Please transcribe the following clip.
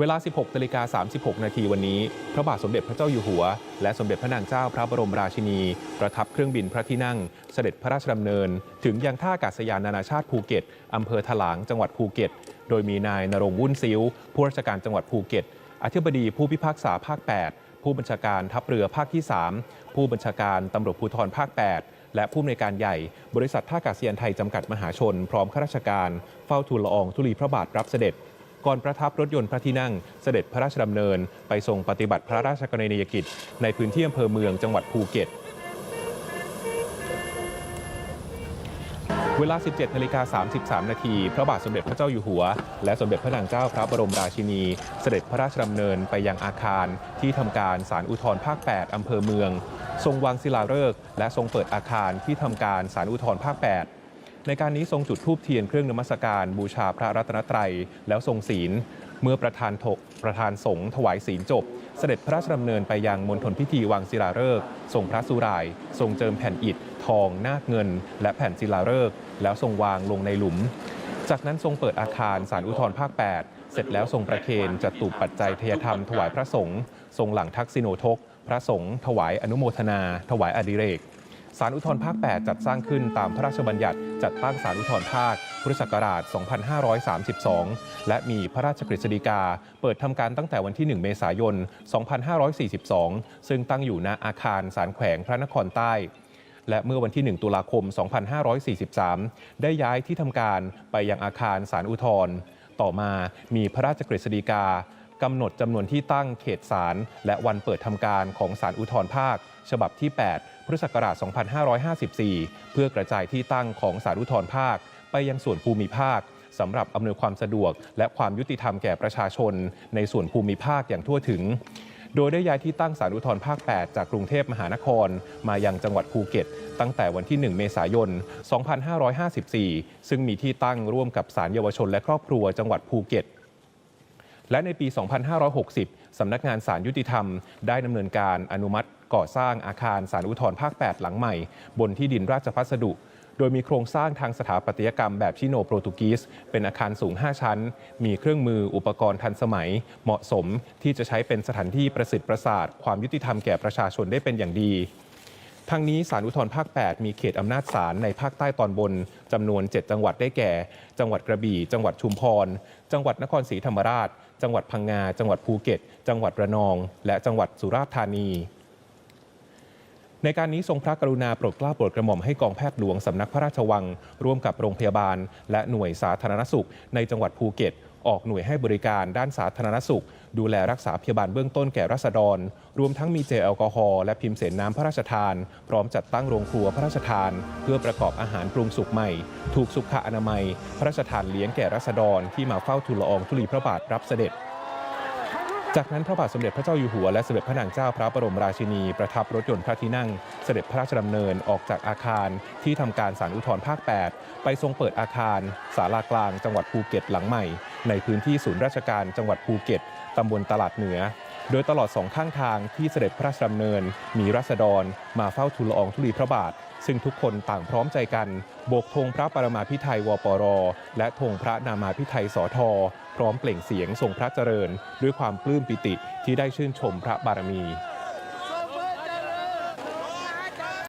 เวลา 16นาฬิกา36 นาทีวันนี้ พระบาทสมเด็จพระเจ้าอยู่หัว และสมเด็จพระนางเจ้าพระบรมราชินี ประทับเครื่องบินพระที่นั่ง เสด็จพระราชดำเนิน ถึงยังท่าอากาศยานนานาชาติภูเก็ตอำเภอถลางจังหวัดภูเก็ต โดยมีนายนรงวุ่นซิ้ว ผู้ราชการจังหวัดภูเก็ต อธิบดีผู้พิพากษาภาค 8 ผู้บัญชาการทัพเรือภาคที่ 3 ผู้บัญชาการตำรวจภูธรภาค 8และผู้อำนวยการใหญ่ บริษัทท่าอากาศยานไทย จำกัดมหาชน พร้อมข้าราชการ เฝ้าทูลละอองธุลีพระบาทรับเสด็จ ก่อนประทับรถยนต์พระที่นั่ง เสด็จพระราชดำเนิน ไปทรงปฏิบัติพระราชกรณียกิจ ในพื้นที่อำเภอเมืองจังหวัดภูเก็ต เวลา 17นาฬิกา33 นาที พระบาทสมเด็จพระเจ้าอยู่หัว และสมเด็จพระนางเจ้าพระบรมราชินี เสด็จพระราชดำเนินไปยังอาคารที่ทำการศาลอุทธรภาค 8อำเภอเมือง ทรงวางศิลาฤกษ์และทรงเปิดอาคารที่ทำการศาลอุทธรภาค 8 ในการนี้ทรงจุดธูปเทียนเครื่องนมัสการบูชาพระรัตนตรัย แล้วทรงศีล เมื่อประธานถกประธานสงฆ์ถวายศีลจบ เสด็จพระราชดำเนินไปยังมณฑลพิธีวางศิลาฤกษ์ทรงพระสุราย ทรงเจิมแผ่นอิฐ ทอง นาคเงิน และแผ่นศิลาฤกษ์แล้วทรงวางลงในหลุม จากนั้นทรงเปิดอาคารสารอุทธรภาค 8 เสร็จแล้วทรงประเคนจัตุปัจจัยเทยธรรมถวายพระสงฆ์ทรงหลังทักษิโนทก พระสงฆ์ถวายอนุโมทนา ถวายอดิเรกสารอุทธรภาค 8 จัดสร้างขึ้นตามพระราชบัญญัติ จัดตั้งสารอุทธรภาคพุทธศักราช 2532 และมีพระราชกฤษฎีกา เปิดทำการตั้งแต่วันที่ 1 เมษายน 2542 ซึ่งตั้งอยู่ณอาคารสารแขวงพระนครใต้ และเมื่อวันที่ 1 ตุลาคม 2543 ได้ย้ายที่ทำการไปยังอาคารสารอุทธรต่อมามีพระราชกฤษฎีกา กำหนดจำนวนที่ตั้งเขตศาลและวันเปิดทำการของศาลอุทธรภาค ฉบับที่ 8 พุทธศักราช 2554 เพื่อกระจายที่ตั้งของศาลอุทธรภาค ไปยังส่วนภูมิภาคสำหรับอำนวยความสะดวก และความยุติธรรมแก่ประชาชน ในส่วนภูมิภาคอย่างทั่วถึง โดยได้ย้ายที่ตั้งสารอุทธรภาค 8 จากกรุงเทพมหานคร มายังจังหวัดภูเก็ต ตั้งแต่วันที่ 1 เมษายน 2554 ซึ่งมีที่ตั้งร่วมกับศาลเยาวชนและครอบครัวจังหวัดภูเก็ต และในปี 2560 สำนักงานศาลยุติธรรม ได้ดำเนินการอนุมัติก่อสร้างอาคารศาลอุทธรภาค 8 หลังใหม่ บนที่ดินราชพัสดุ โดยมีโครงสร้างทางสถาปัตยกรรมแบบชิโนโปรตุกีสเป็นอาคารสูง 5 ชั้น มีเครื่องมืออุปกรณ์ทันสมัย เหมาะสมที่จะใช้เป็นสถานที่ประสิทธิ์ประสาท ความยุติธรรมแก่ประชาชนได้เป็นอย่างดี ทางนี้สารอุทธรภาค 8 มีเขตอำนาจศาลในภาคใต้ตอนบนจำนวน 7 จังหวัดได้แก่ จังหวัดกระบี่ จังหวัดชุมพร จังหวัดนครศรีธรรมราช จังหวัดพังงา จังหวัดภูเก็ต จังหวัดระนอง และจังหวัดสุราษฎร์ธานีในการนี้ทรงพระกรุณาโปรดเกล้าโปรดกระหม่อมให้กองแพทย์หลวงสำนักพระราชวัง ร่วมกับโรงพยาบาล และหน่วยสาธารณสุข ในจังหวัดภูเก็ต ออกหน่วยให้บริการด้านสาธารณสุข ดูแลรักษาพยาบาลเบื้องต้นแก่รัษฎร รวมทั้งมีเจลแอลกอฮอล์และพิมพ์เสนน้ำพระราชทาน พร้อมจัดตั้งโรงครัวพระราชทาน เพื่อประกอบอาหารปรุงสุกใหม่ ถูกสุขอนามัย พระราชทานเลี้ยงแก่รัษฎรที่มาเฝ้าทูลละอองธุลีพระบาทรับเสด็จ จากนั้นพระบาทสมเด็จพระเจ้าอยู่หัวและสมเด็จพระนางเจ้าพระบรมราชินีประทับรถยนต์พระที่นั่ง เสด็จพระราชดำเนินออกจากอาคารที่ทำการศาลอุทธรภาค 8 ไปทรงเปิดอาคารศาลากลางจังหวัดภูเก็ตหลังใหม่ ในพื้นที่ศูนย์ราชการจังหวัดภูเก็ตตำบลตลาดเหนือ โดยตลอดสองข้างทางที่เสด็จพระราชดำเนิน มีรัษฎร มาเฝ้าทูลละอองธุลีพระบาท ซึ่งทุกคนต่างพร้อมใจกันโบกธงพระปรมาพิไทยวปร และธงพระนามาพิไทยสอทอพร้อมเปล่งเสียงทรงพระเจริญ ด้วยความปลื้มปิติที่ได้ชื่นชมพระบารมี